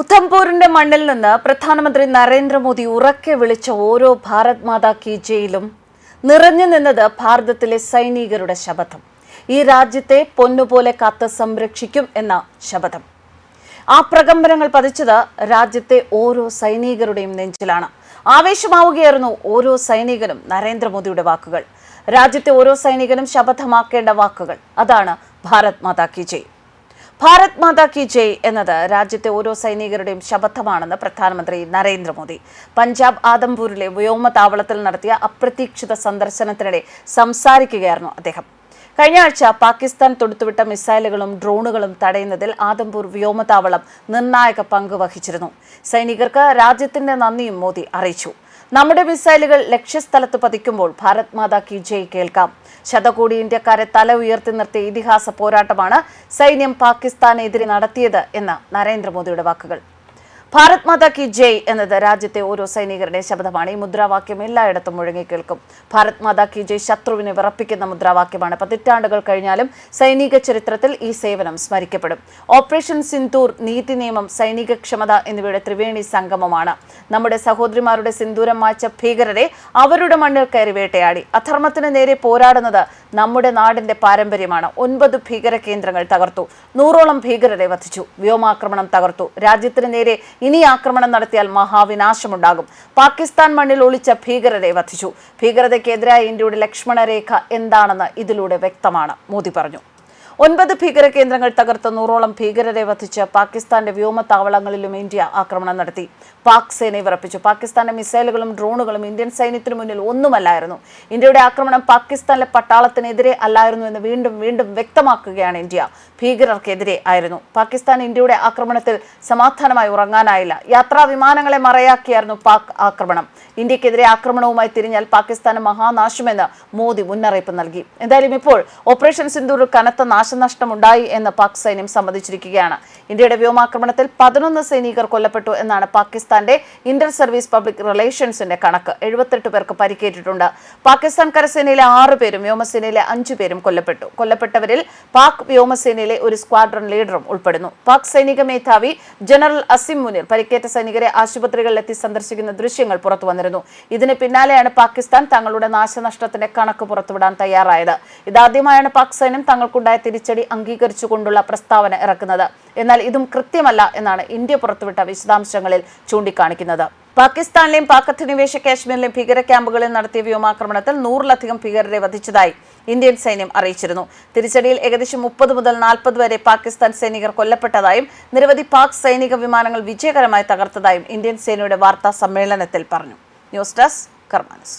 ഉധംപൂരിന്റെ മണ്ണിൽ നിന്ന് പ്രധാനമന്ത്രി നരേന്ദ്രമോദി ഉറക്കെ വിളിച്ച ഓരോ ഭാരത് മാതാ കി ജയിലും നിറഞ്ഞു നിന്നത് ഭാരതത്തിലെ സൈനികരുടെ ശപഥം. ഈ രാജ്യത്തെ പൊന്നുപോലെ കാത്ത് സംരക്ഷിക്കും എന്ന ശപഥം. ആ പ്രകമ്പനങ്ങൾ പതിച്ചത് രാജ്യത്തെ ഓരോ സൈനികരുടെയും നെഞ്ചിലാണ്. ആവേശമാവുകയായിരുന്നു ഓരോ സൈനികനും നരേന്ദ്രമോദിയുടെ വാക്കുകൾ. രാജ്യത്തെ ഓരോ സൈനികനും ശപഥമാക്കേണ്ട വാക്കുകൾ. അതാണ് ഭാരത് മാതാ കി ജയ്. ഭാരത് മാതാ കി ജയ് എന്നത് രാജ്യത്തെ ഓരോ സൈനികരുടെയും ശപഥമാണെന്ന് പ്രധാനമന്ത്രി നരേന്ദ്രമോദി. പഞ്ചാബ് ആദംപൂരിലെ വ്യോമതാവളത്തിൽ നടത്തിയ അപ്രതീക്ഷിത സന്ദർശനത്തിനിടെ സംസാരിക്കുകയായിരുന്നു അദ്ദേഹം. കഴിഞ്ഞ ആഴ്ച പാകിസ്ഥാൻ തൊടുത്തുവിട്ട മിസൈലുകളും ഡ്രോണുകളും തടയുന്നതിൽ ആദംപൂർ വ്യോമതാവളം നിർണായക പങ്ക് വഹിച്ചിരുന്നു. സൈനികർക്ക് രാജ്യത്തിന്റെ നന്ദിയും മോദി അറിയിച്ചു. നമ്മുടെ മിസൈലുകൾ ലക്ഷ്യസ്ഥലത്ത് പതിക്കുമ്പോൾ ഭാരത് മാതാ കി ജയ് കേൾക്കാം. ശതകോടി ഇന്ത്യക്കാരെ തല ഉയർത്തി നിർത്തിയ ഇതിഹാസ പോരാട്ടമാണ് സൈന്യം പാകിസ്ഥാനെതിരെ നടത്തിയത് എന്ന് നരേന്ദ്രമോദിയുടെ വാക്കുകൾ. ഭാരത് മാതാ കി ജയ് എന്നത് രാജ്യത്തെ ഓരോ സൈനികരുടെ ശബ്ദമാണ്. ഈ മുദ്രാവാക്യം എല്ലായിടത്തും മുഴങ്ങി കേൾക്കും. ഭാരത് മാതാ കി ജയ് ശത്രുവിനെ വിറപ്പിക്കുന്ന മുദ്രാവാക്യമാണ്. പതിറ്റാണ്ടുകൾ കഴിഞ്ഞാലും സൈനിക ചരിത്രത്തിൽ ഈ സേവനം സ്മരിക്കപ്പെടും. ഓപ്പറേഷൻ സിന്ദൂർ നീതി നിയമം സൈനിക ക്ഷമത എന്നിവയുടെ ത്രിവേണി സംഗമമാണ്. നമ്മുടെ സഹോദരിമാരുടെ സിന്ദൂരം മാച്ച ഭീകരരെ അവരുടെ മണ്ണിൽ കയറി വേട്ടയാടി. അധർമ്മത്തിന് നേരെ പോരാടുന്നത് നമ്മുടെ നാടിന്റെ പാരമ്പര്യമാണ്. ഒൻപത് ഭീകര കേന്ദ്രങ്ങൾ തകർത്തു. നൂറോളം ഭീകരരെ വധിച്ചു. വ്യോമാക്രമണം തകർത്തു. രാജ്യത്തിന് നേരെ ഇനി ആക്രമണം നടത്തിയാൽ മഹാവിനാശമുണ്ടാകും. പാകിസ്ഥാൻ മണ്ണിൽ ഒളിച്ച ഭീകരരെ വധിച്ചു. ഭീകരതയ്ക്കെതിരായ ഇന്ത്യയുടെ ലക്ഷ്മണരേഖ എന്താണെന്ന് ഇതിലൂടെ വ്യക്തമാണ്. മോദി പറഞ്ഞു. ഒൻപത് ഭീകര കേന്ദ്രങ്ങൾ തകർത്ത് നൂറോളം ഭീകരരെ വധിച്ച് പാകിസ്ഥാന്റെ വ്യോമത്താവളങ്ങളിലും ഇന്ത്യ ആക്രമണം നടത്തി. പാക് സേനയെ വിറപ്പിച്ചു. പാകിസ്ഥാന്റെ മിസൈലുകളും ഡ്രോണുകളും ഇന്ത്യൻ സൈന്യത്തിനു മുന്നിൽ ഒന്നുമല്ലായിരുന്നു. ഇന്ത്യയുടെ ആക്രമണം പാകിസ്ഥാനിലെ പട്ടാളത്തിനെതിരെ അല്ലായിരുന്നു എന്ന് വീണ്ടും വീണ്ടും വ്യക്തമാക്കുകയാണ് ഇന്ത്യ. ഭീകരർക്കെതിരെ ആയിരുന്നു. പാകിസ്ഥാൻ ഇന്ത്യയുടെ ആക്രമണത്തിൽ സമാധാനമായി ഉറങ്ങാനായില്ല. യാത്രാ വിമാനങ്ങളെ മറയാക്കിയായിരുന്നു പാക് ആക്രമണം. ഇന്ത്യക്കെതിരെ ആക്രമണവുമായി തിരിഞ്ഞാൽ പാകിസ്ഥാന് മഹാനാശമെന്ന് മോദി മുന്നറിയിപ്പ് നൽകി. എന്തായാലും ഇപ്പോൾ ഓപ്പറേഷൻ സിന്ധൂർ കനത്ത നാശനഷ്ടം ഉണ്ടായി എന്ന് പാക് സൈന്യം സമ്മതിച്ചിരിക്കുകയാണ്. ഇന്ത്യയുടെ വ്യോമാക്രമണത്തിൽ പതിനൊന്ന് സൈനികർ കൊല്ലപ്പെട്ടു എന്നാണ് പാകിസ്ഥാന്റെ ഇന്റർ സർവീസ് പബ്ലിക് റിലേഷൻസിന്റെ കണക്ക്. എഴുപത്തെട്ട് പേർക്ക് പരിക്കേറ്റിട്ടുണ്ട്. പാകിസ്ഥാൻ കരസേനയിലെ ആറ് പേരും വ്യോമസേനയിലെ അഞ്ചു പേരും കൊല്ലപ്പെട്ടു. കൊല്ലപ്പെട്ടവരിൽ പാക് വ്യോമസേനയിലെ ഒരു സ്ക്വാഡ്രൺ ലീഡറും ഉൾപ്പെടുന്നു. പാക് സൈനിക മേധാവി ജനറൽ അസിം മുനിർ പരിക്കേറ്റ സൈനികരെ ആശുപത്രികളിലെത്തി സന്ദർശിക്കുന്ന ദൃശ്യങ്ങൾ പുറത്തു വന്നിരുന്നു ഇതിന് പിന്നാലെയാണ് പാകിസ്ഥാൻ തങ്ങളുടെ നാശനഷ്ടത്തിന്റെ കണക്ക് പുറത്തുവിടാൻ തയ്യാറായത്. ഇതാദ്യമായാണ് പാക് സൈന്യം തങ്ങൾക്കുണ്ടായ തിരിച്ചടി അംഗീകരിച്ചുകൊണ്ടുള്ള പ്രസ്താവന ഇറക്കുന്നത്. എന്നാൽ ഇതും കൃത്യമല്ല എന്നാണ് ഇന്ത്യ പുറത്തുവിട്ട വിശദാംശങ്ങളിൽ ചൂണ്ടിക്കാണിക്കുന്നത്. പാകിസ്ഥാനിലെയും പാക് അധിനിവേശ കാശ്മീരിലെയും ഭീകര ക്യാമ്പുകളിൽ നടത്തിയ വ്യോമാക്രമണത്തിൽ നൂറിലധികം ഭീകരരെ വധിച്ചതായി ഇന്ത്യൻ സൈന്യം അറിയിച്ചിരുന്നു. തിരിച്ചടിയിൽ ഏകദേശം മുപ്പത് മുതൽ നാൽപ്പത് വരെ പാകിസ്ഥാൻ സൈനികർ കൊല്ലപ്പെട്ടതായും നിരവധി പാക് സൈനിക വിമാനങ്ങൾ വിജയകരമായി തകർത്തതായും ഇന്ത്യൻ സേനയുടെ വാർത്താ സമ്മേളനത്തിൽ പറഞ്ഞു. News desk കർമാനസ്.